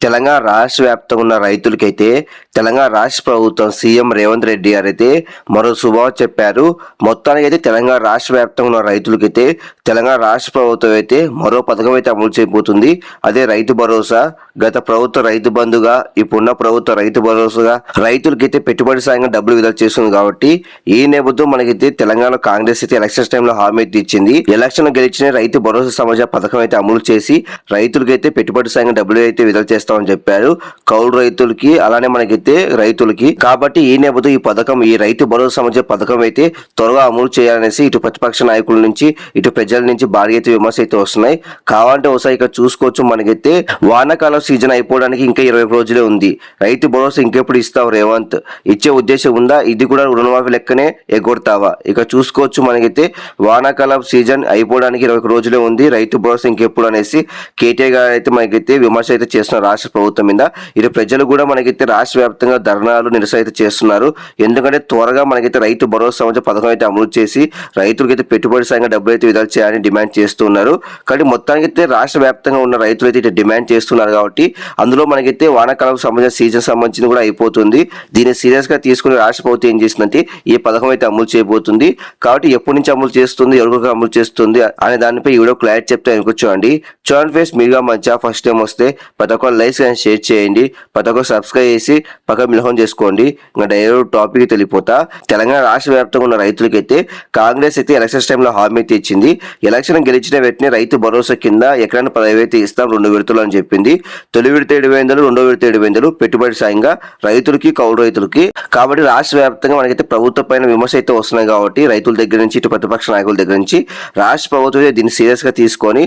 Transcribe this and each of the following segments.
తెలంగాణ రాష్ట్ర వ్యాప్తంగా ఉన్న రైతులకైతే తెలంగాణ రాష్ట్ర ప్రభుత్వం సీఎం రేవంత్ రెడ్డి గారు అయితే మరో శుభం చెప్పారు. మొత్తానికి అయితే తెలంగాణ రాష్ట్ర వ్యాప్తంగా ఉన్న రైతులకైతే తెలంగాణ రాష్ట్ర ప్రభుత్వం అయితే మరో పథకం అయితే అమలు చేయబోతుంది. అదే రైతు భరోసా గత ప్రభుత్వ రైతు బంధుగా ఇప్పుడున్న ప్రభుత్వ రైతు భరోసాగా రైతులకైతే పెట్టుబడి సాయంగా డబ్బులు విడుదల చేస్తుంది కాబట్టి ఈ నేపథ్యం మనకైతే తెలంగాణ కాంగ్రెస్ అయితే ఎలక్షన్స్ టైంలో హామీ అయితే ఇచ్చింది. ఎలక్షన్ గెలిచిన రైతు భరోసా సమాజ పథకం అయితే అమలు చేసి రైతులకైతే పెట్టుబడి సాయంగా డబ్బులు అయితే విడుదల చేస్తామని చెప్పారు. కౌలు రైతులకి అలానే మనకైతే రైతులకి. కాబట్టి ఈ నేపథ్యం ఈ పథకం ఈ రైతు భరోసా సమాజ పథకం అయితే త్వరగా అమలు చేయాలనేసి ఇటు ప్రతిపక్ష నాయకుల నుంచి ఇటు ప్రజల నుంచి భారీ అయితే విమర్శ అయితే వస్తున్నాయి. కావాలంటే ఒకసారి ఇక్కడ చూసుకోవచ్చు మనకైతే వానాకాలం సీజన్ అయిపోవడానికి ఇంకా ఇరవై రోజులే ఉంది. రైతు భరోసా ఇంకెప్పుడు ఇస్తావు రేవంత్? ఇచ్చే ఉద్దేశం ఉందా? ఇది కూడా రుణమాఫీ లెక్కనే ఎగ్గొడతావా? ఇక చూసుకోవచ్చు మనకైతే వానాకాలం సీజన్ అయిపోవడానికి ఇరవై రోజులే ఉంది. రైతు భరోసా ఇంకెప్పుడు అనేసి కేటీఆర్ గారు అయితే మనకైతే విమర్శ అయితే చేస్తున్నారు. రాష్ట్ర ప్రభుత్వం మీద. ఇరు ప్రజలు కూడా మనకైతే రాష్ట్ర వ్యాప్తంగా ధర్నాలు నిరసన అయితే చేస్తున్నారు. ఎందుకంటే త్వరగా మనకైతే రైతు భరోసా సంబంధించిన పథకం అయితే అమలు చేసి రైతులకైతే పెట్టుబడి సాయంగా డబ్బులు అయితే విధాలు చేయాలని డిమాండ్ చేస్తున్నారు. కానీ మొత్తానికి అయితే రాష్ట్ర వ్యాప్తంగా ఉన్న రైతులు అయితే డిమాండ్ చేస్తున్నారు కాబట్టి అందులో మనకైతే వానాకాలం సంబంధించిన సీజన్ సంబంధించింది కూడా అయిపోతుంది. దీన్ని సీరియస్గా తీసుకుని రాష్ట్ర ప్రభుత్వం ఏం చేసిందంటే ఈ పథకం అయితే అమలు చేయబోతుంది. కాబట్టి ఎప్పటి నుంచి అమలు చేస్తుంది ఎవరికి అమలు చేస్తుంది అనే దానిపై ఈ వీడియో క్లారిటీ చెప్తే అనుకోండి చూడండి ఫేస్ మీరుగా మంచిగా ఫస్ట్ టైం వస్తే ప్రతి ఒక్కరు లైక్స్ కానీ షేర్ చేయండి. ప్రతి ఒక్కరు సబ్స్క్రైబ్ చేసి పక్క మిలహం చేసుకోండి. ఇంకా డైరెక్ట్ టాపిక్ తెలిపోతా తెలంగాణ రాష్ట్ర వ్యాప్తంగా ఉన్న రైతులకైతే కాంగ్రెస్ అయితే ఎలక్షన్స్ టైంలో హామీ అయితే ఇచ్చింది. ఎలక్షన్ గెలిచిన వెంటనే రైతు భరోసా కింద ఎకరాన్ని పదవైతే ఇస్తాం రెండు విడతలు అని చెప్పింది. తొలి విడత ఏడు వందలు రెండో విడత ఏడు వందలు పెట్టుబడి సాయంగా రైతులకి కౌలు రైతులకి. కాబట్టి రాష్ట్ర వ్యాప్తంగా మనకైతే ప్రభుత్వ పైన విమర్శ అయితే వస్తున్నాయి కాబట్టి రైతుల దగ్గర నుంచి ఇటు ప్రతిపక్ష నాయకుల దగ్గర నుంచి రాష్ట్ర ప్రభుత్వం దీన్ని సీరియస్గా తీసుకొని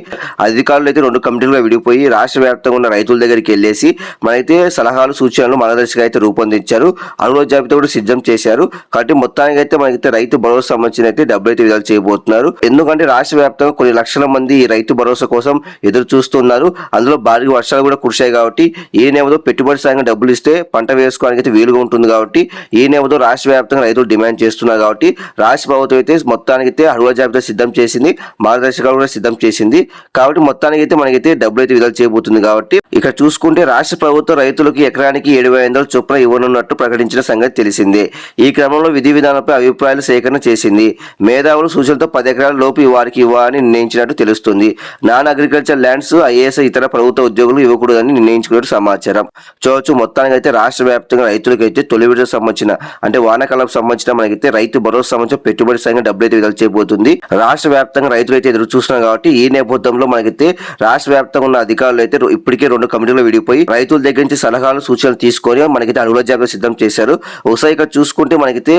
అధికారులు అయితే రెండు కమిటీలుగా విడిపోయి రాష్ట్ర వ్యాప్తంగా ఉన్న రైతుల దగ్గరికి వెళ్ళేసి మనైతే సలహాలు సూచనలు మార్గదర్శక అయితే రూపొందించారు. అనురోధ జాబితా కూడా సిద్ధం చేశారు. కాబట్టి మొత్తానికి అయితే మనకైతే రైతు భరోసా సంబంధించిన అయితే డబ్బులు అయితే విడుదల చేయబోతున్నారు ఎందుకంటే రాష్ట్ర వ్యాప్తంగా కొన్ని లక్షల మంది రైతు భరోసా కోసం ఎదురు చూస్తున్నారు. అందులో భారీ వర్షాలు కూడా కురిశాయి కాబట్టి ఈ నేవదో పెట్టుబడి సాయంగా డబ్బులు ఇస్తే పంట వేసుకోవడానికి అయితే వీలుగా ఉంటుంది కాబట్టి ఈ నేపథ్యంలో రాష్ట్ర వ్యాప్తంగా రైతులు డిమాండ్ చేస్తున్నారు కాబట్టి రాష్ట్ర ప్రభుత్వం అయితే మొత్తానికి అయితే అడుగు జాబితా సిద్ధం చేసింది. మార్గదర్శకాలు కూడా సిద్ధం చేసింది. కాబట్టి మొత్తానికి అయితే మనకైతే డబ్బులు అయితే విడుదల చేయబోతుంది కాబట్టి ఇక్కడ చూసుకుంటే రాష్ట్ర ప్రభుత్వం రైతులకు ఎకరానికి ఏడు వేల వందల చొప్పున ఇవ్వనున్నట్టు ప్రకటించిన సంగతి తెలిసిందే. ఈ క్రమంలో విధి విధానంపై అభిప్రాయాలు సేకరణ చేసింది. మేధావులు సూచనలతో పది ఎకరాల లోపు వారికి ఇవ్వాలని నిర్ణయించినట్టు తెలుస్తుంది. నాన్ అగ్రికల్చర్ ల్యాండ్స్ ఐఏఎస్ ఇతర ప్రభుత్వ ఉద్యోగులు ఇవ్వకూడదని నిర్ణయించుకున్నట్టు సమాచారం. చూడవచ్చు మొత్తానికి అయితే రాష్ట్ర వ్యాప్తంగా రైతులకైతే తొలి విడత సంబంధించిన అంటే వానాకాలం సంబంధించిన మనకైతే రైతు భరోసా సంబంధించిన పెట్టుబడి సంఘం డబ్బులు అయితే విడుదల చేయబోతుంది. రాష్ట్ర వ్యాప్తంగా రైతులు అయితే ఎదురు చూస్తున్నారు కాబట్టి ఈ నేపథ్యంలో మనకైతే రాష్ట్ర వ్యాప్తంగా ఉన్న అధికారులు అయితే ఇప్పటికే రెండు కమిటీలు విడిపోయి రైతుల దగ్గర నుంచి సలహాలు సూచనలు తీసుకొని మనకైతే అడుగుల జాబితా సిద్ధం చేశారు. ఒకసారి ఇక్కడ చూసుకుంటే మనకైతే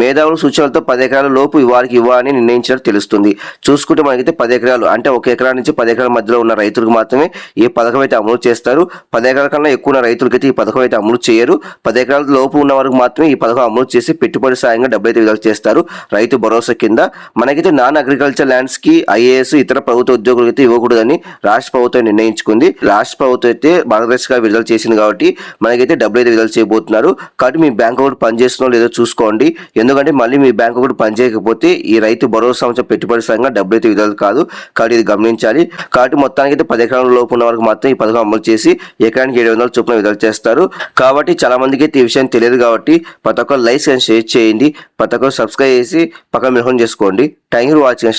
మేధావుల సూచనలతో పది ఎకరాల లోపు వారికి ఇవ్వాలని నిర్ణయించినట్టు తెలుస్తుంది. చూసుకుంటే మనకైతే పది ఎకరాలు అంటే ఒక ఎకరా నుంచి పది ఎకరాల మధ్యలో ఉన్న రైతులకు మాత్రమే ఈ పథకం అయితే అమలు చేస్తారు. పది ఎకరాల కన్నా ఎక్కువ ఉన్న రైతులకైతే ఈ పథకం అయితే అమలు చేయరు. పది ఎకరాల లోపు ఉన్న వరకు మాత్రమే ఈ పథకం అమలు చేసి పెట్టుబడి సాయంగా డబ్బులు అయితే విడుదల చేస్తారు రైతు భరోసా కింద. మనకైతే నాన్ అగ్రికల్చర్ ల్యాండ్స్కి ఐఏఎస్ ఇతర ప్రభుత్వ ఉద్యోగులకైతే అయితే ఇవ్వకూడదని రాష్ట్ర ప్రభుత్వం నిర్ణయించుకుంది. రాష్ట్ర ప్రభుత్వం అయితే మార్గదర్శకాలు విడుదల చేసింది కాబట్టి మనకైతే డబ్బులు అయితే విడుదల చేయబోతున్నారు. కాబట్టి మీ బ్యాంక్ అకౌంట్ పనిచేస్తుందో లేదో చూసుకోండి. ఎందుకంటే మళ్ళీ మీ బ్యాంక్ అకౌంట్ పనిచేయకపోతే ఈ రైతు భరోసా సంవత్సరం పెట్టుబడి సంఘంగా డబ్బులు అయితే విడుదల కాదు. కాబట్టి ఇది గమనించాలి. కాబట్టి మొత్తానికి అయితే పది ఎకరాల లోపు ఉన్న వరకు మాత్రం ఈ పథకం అమలు చేసి ఎకరానికి ఏడు వందల చొప్పున విడుదల చేస్తారు. కాబట్టి చాలా మందికి అయితే ఈ విషయం తెలియదు కాబట్టి ప్రతి ఒక్కరు లైక్స్ అండ్ షేర్ చేయండి. ప్రతి ఒక్కరు సబ్స్క్రైబ్ చేసి పక్కన మిహం చేసుకోండి. Thank you watching